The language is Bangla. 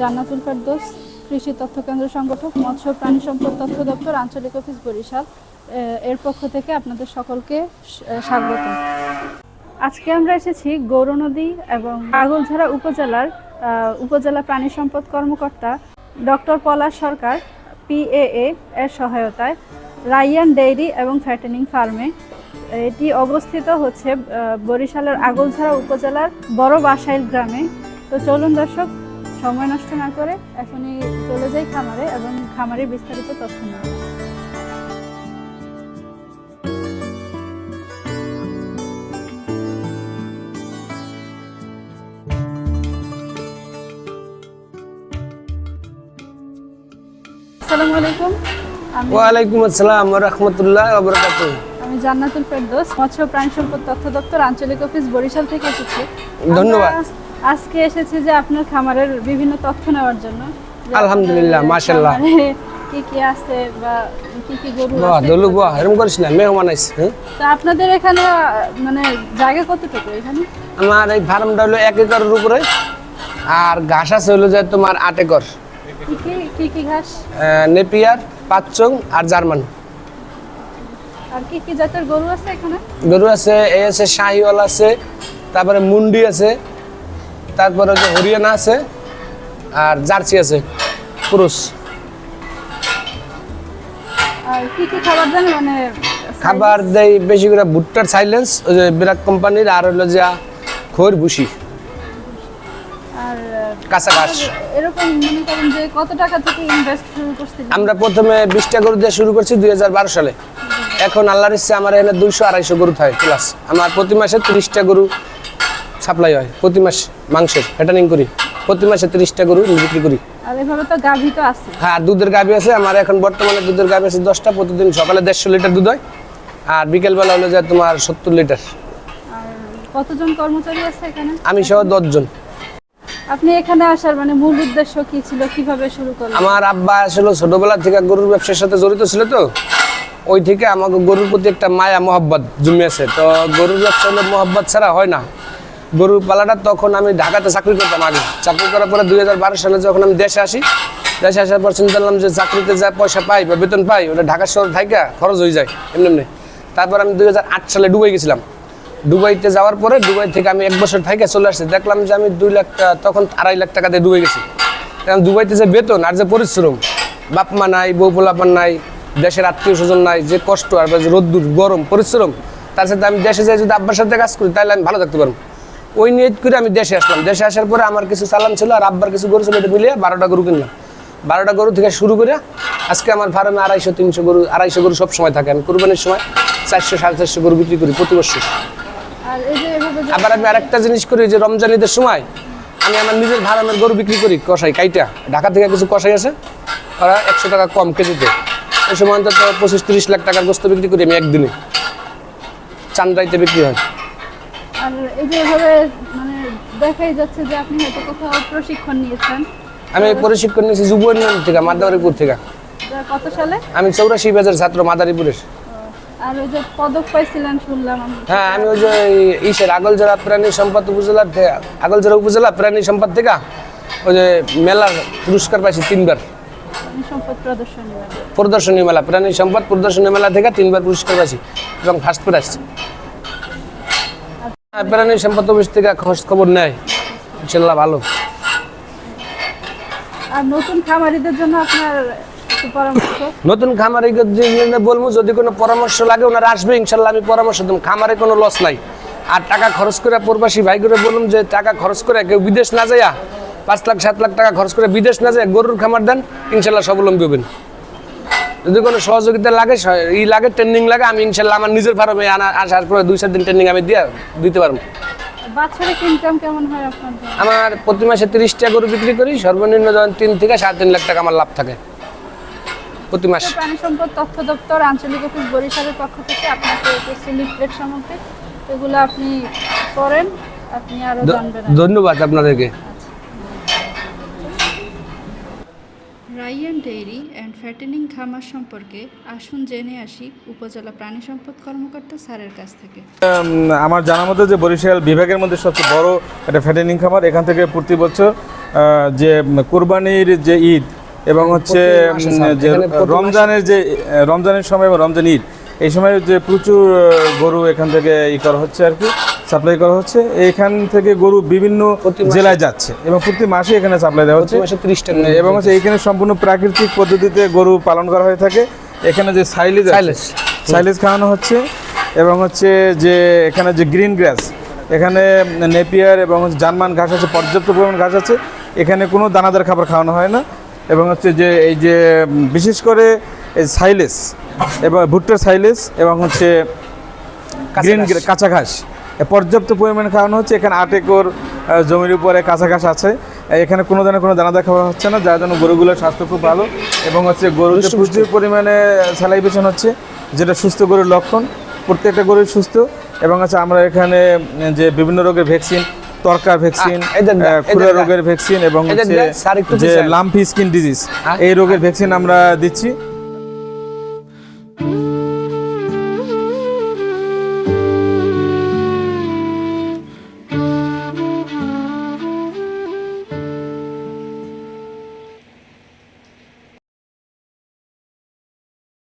জান্নাতুল ফেরদৌস, কৃষি তথ্য কেন্দ্র সংগঠক, মৎস্য প্রাণী সম্পদ তথ্য দপ্তর, আঞ্চলিক অফিস বরিশাল। এর পক্ষ থেকে আপনাদের সকলকে স্বাগত। আজকে আমরা এসেছি গৌর নদী এবং আগলঝাড়া উপজেলার উপজেলা প্রাণী সম্পদ কর্মকর্তা ডক্টর পলাশ সরকার পিএএ এর সহায়তায় রাইয়ান ডেইরি এবং ফ্যাটেনিং ফার্মে। এটি অবস্থিত হচ্ছে বরিশালের আগলঝাড়া উপজেলার বড় বাসাইল গ্রামে। তো চলুন দর্শক সময় নষ্ট না করে এখনই চলে যাই খামারে এবং খামারের বিস্তারিত তথ্য আসসালামু আলাইকুম। ওয়ালাইকুম আসসালাম রহমতুল্লাহ আমি জান্নাতুল ফেরদৌস মৎস্য প্রাণী সম্পদ তথ্য দপ্তর আঞ্চলিক অফিস বরিশাল থেকে এসেছি। ধন্যবাদ। আজকে এসেছি যে আপনার খামারের বিভিন্ন তথ্য নেওয়ার জন্য। আলহামদুলিল্লাহ, মাশাআল্লাহ। কি কি আছে বা কি কি গরু আছে? দলু বাহ এরকম করিস না মেহমান আইস হ্যাঁ? তো আপনাদের এখানে মানে জায়গা কতটুকু এখানে? আমার এই ফার্মটা হলো এক একরের উপরে আর ঘাস আছে হলো যে তোমার আট একর। কি কি কি কি ঘাস? নেপিয়ার পাঁচচং আর জার্মান। আর কি কি জাতের গরু আছে এখানে? গরু আছে এ আছে শাহিওয়াল আছে তারপরে মুন্ডি আছে তারপরে হচ্ছে হরিয়ানা আছে আর জার্সি আছে পুরুষ। খাবার দেন? মানে দেয় বেশি করে ভুট্টার সাইলেন্স ওই যে বিরাট কোম্পানির আর হলো যে খৈর ভুসি। কাঁচা ঘাস। এরকম মনে করেন যে কত টাকা থেকে ইনভেস্ট শুরু করছিলেন আমরা প্রথমে বিশটা গরু দিয়ে শুরু করছি দুই হাজার বারো সালে। এখন আল্লাহর ইচ্ছে আমার এখানে দুইশো আড়াইশো গরু থাকে প্লাস আমার প্রতি মাসে তিরিশটা গরু সাপ্লাই হয়। প্রতি মাস মাংসের ফ্যাটানিং করি। প্রতি মাসে তিরিশটা গরু বিক্রি করি। হ্যাঁ দুধের গাভি আছে। আমার এখন বর্তমানে দুধের গাভি আছে দশটা। প্রতিদিন সকালে দেড়শো লিটার দুধ হয়। আর বিকেলবেলা হলো যে তোমার সত্তর লিটার। কতজন কর্মচারী আছে এখানে? আমি সহ দশজন। আপনি এখানে আসার মানে মূল উদ্দেশ্য কি ছিল? কীভাবে শুরু করলেন? আমার আব্বা আসলে ছোটবেলা থেকে গরুর ব্যবসার সাথে জড়িত ছিল তো। ওই থেকে আমাকে গরুর প্রতি একটা মায়া মহব্বত জন্মেছে তো গরুর ব্যবসা হলো মহব্বত ছাড়া হয় না। গরুর পালাটা তখন আমি ঢাকাতে চাকরি করতাম আগে। চাকরি করার পরে দুই হাজার বারো সালে যখন আমি দেশে আসি, দেশে আসার পর চিন্তা করলাম যে চাকরিতে যা পয়সা পাই বা বেতন পাই, ওটা ঢাকা শহর থাইকা খরচ হয়ে যায়, এমনি এমনি। তারপর আমি দুই হাজার আট সালে ডুবাই গেছিলাম। দুবাইতে যাওয়ার পরে দুবাই থেকে আমি এক বছর থাইকা চলে আসছি। দেখলাম যে আমি দুই লাখ তখন আড়াই লাখ টাকা দিয়ে ডুবে গেছি। কারণ দুবাইতে যে বেতন আর যে পরিশ্রম, বাপ মা নাই, বউ পোলাপান নাই, দেশের আত্মীয় স্বজন নাই, যে কষ্ট আর রোদ্দুর, গরম, পরিশ্রম, তার সাথে আমি দেশে যাই যদি আব্বার সাথে কাজ করি, তাহলে আমি ভালো থাকতে পারব। ওই নিয়ত করে আমি দেশে আসলাম। দেশে আসার পরে আমার কিছু চালান ছিল আর আব্বার কিছু গরু ছিল এটা মিলিয়ে বারোটা গরু কিনলাম। বারোটা গরু থেকে শুরু করে আজকে আমার ফার্মে আড়াইশো তিনশো গরু আড়াইশো গরু সব সময় থাকে। আমি কুরবানির সময় চারশো সাড়ে চারশো গরু বিক্রি করি প্রতি বছর। আবার আমি আরেকটা জিনিস করি যে রমজান ঈদের সময় আমি আমার নিজের ফার্মের গরু বিক্রি করি কষাই কাইটা। ঢাকা থেকে কিছু কষাই আছে ওরা একশো টাকা কম কেজিতে। ওই সময় অন্তত পঁচিশ তিরিশ লাখ টাকার গোস্ত বিক্রি করি আমি একদিনে। চান্দাইতে বিক্রি হয়। আর এই যে এভাবে মানে দেখাই যাচ্ছে যে আপনি হয়তো কোথাও প্রশিক্ষণ নিয়েছেন। আমি প্রশিক্ষণ নিয়েছি যুব উন্নয়ন থেকে মাদারীপুর থেকে। কত সালে? আমি চৌরাশি বাজার ছাত্র মাদারীপুরের। আর ওই যে পদক পাইছিলেন শুনলাম হ্যাঁ আমি ওই যে ইসের আগলজোড়া প্রাণী সম্পদ উপজেলার আগলজোড়া উপজেলা প্রাণী সম্পদ থেকে ওই যে মেলার পুরস্কার পাইছি তিনবার। প্রদর্শনী মেলা। প্রাণী সম্পদ প্রদর্শনী মেলা থেকে তিনবার পুরস্কার পাইছি এবং ফার্স্ট প্রাইজ প্রাণী সম্পদ অফিস থেকে খোঁজ খবর নেয়। ইনশাল্লাহ ভালো। আর নতুন খামারিদের জন্য আপনার নতুন খামারে বলব যদি কোনো পরামর্শ লাগে ওনারা আসবে ইনশাল্লাহ আমি পরামর্শ দেবো। খামারে কোনো লস নাই। আর টাকা খরচ করে প্রবাসী ভাই করে বলুন যে টাকা খরচ করে কেউ বিদেশ না যাইয়া পাঁচ লাখ সাত লাখ টাকা খরচ করে বিদেশ না যায় গরুর খামার দেন ইনশাল্লাহ স্বাবলম্বী হবেন। যদি কোনো সহযোগিতা লাগে ই লাগে ট্রেনিং লাগে আমি ইনশাল্লাহ আমার নিজের ফার্মে আনা আসার পরে দুই চার দিন ট্রেনিং আমি দিয়ে দিতে পারব। বাৎসরিক ইনকাম কেমন হয় আপনাদের আমার প্রতি মাসে তিরিশটা গরু বিক্রি করি সর্বনিম্ন ধরেন তিন থেকে সাড়ে তিন লাখ টাকা আমার লাভ থাকে। প্রতি মাসে। প্রাণী সম্পদ তথ্য দপ্তর আঞ্চলিক অফিস বরিশালের পক্ষ থেকে আপনাকে কিছু লিফলেট সামগ্রী এগুলো আপনি করেন আপনি আরও জানবেন ধন্যবাদ আপনাদেরকে। রাইয়ান ডেইরি অ্যান্ড ফ্যাটেনিং খামার সম্পর্কে আসুন জেনে আসি উপজেলা প্রাণী সম্পদ কর্মকর্তা স্যারের কাছ থেকে। আমার জানার মধ্যে যে বরিশাল বিভাগের মধ্যে সবচেয়ে বড় একটা ফ্যাটেনিং খামার এখান থেকে প্রতি বছর যে কোরবানির যে ঈদ এবং হচ্ছে যে রমজানের যে রমজানের সময় এবং রমজান ঈদ এই সময় যে প্রচুর গরু এখান থেকে ই করা হচ্ছে আর কি। সাপ্লাই করা হচ্ছে। এখান থেকে গরু বিভিন্ন জেলায় যাচ্ছে এবং প্রতি মাসে এখানে সাপ্লাই দেওয়া হচ্ছে। এবং হচ্ছে এখানে সম্পূর্ণ প্রাকৃতিক পদ্ধতিতে গরু পালন করা হয়ে থাকে। এখানে যে সাইলেজ। সাইলেজ খাওয়ানো হচ্ছে এবং হচ্ছে যে এখানে যে গ্রিন গ্রাস এখানে নেপিয়ার এবং জার্মান ঘাস আছে পর্যাপ্ত পরিমাণ ঘাস আছে। এখানে কোনো দানাদার খাবার খাওয়ানো হয় না। এবং হচ্ছে যে এই যে বিশেষ করে এই সাইলেস এবং ভুট্টার সাইলেস এবং হচ্ছে গ্রিন কাঁচা ঘাস। পর্যাপ্ত পরিমাণে খাওয়ানো হচ্ছে। এখানে আট একর জমির উপরে ঘাস আছে। এখানে কোনো ধরনের কোনো দানাদার খাওয়া হচ্ছে না যার জন্য গরুগুলোর স্বাস্থ্য খুব ভালো এবং হচ্ছে গরুতে প্রচুর পরিমাণে স্যালাইভেশন হচ্ছে যেটা সুস্থ গরুর লক্ষণ। প্রত্যেকটা গরুই সুস্থ এবং হচ্ছে আমরা এখানে যে বিভিন্ন রোগের ভ্যাকসিন তরকা ভ্যাকসিন দেখ, খুরা রোগের ভ্যাকসিন এবং দেখ, যে। Lumpy skin disease? এই রোগের ভ্যাকসিন আমরা দিচ্ছি।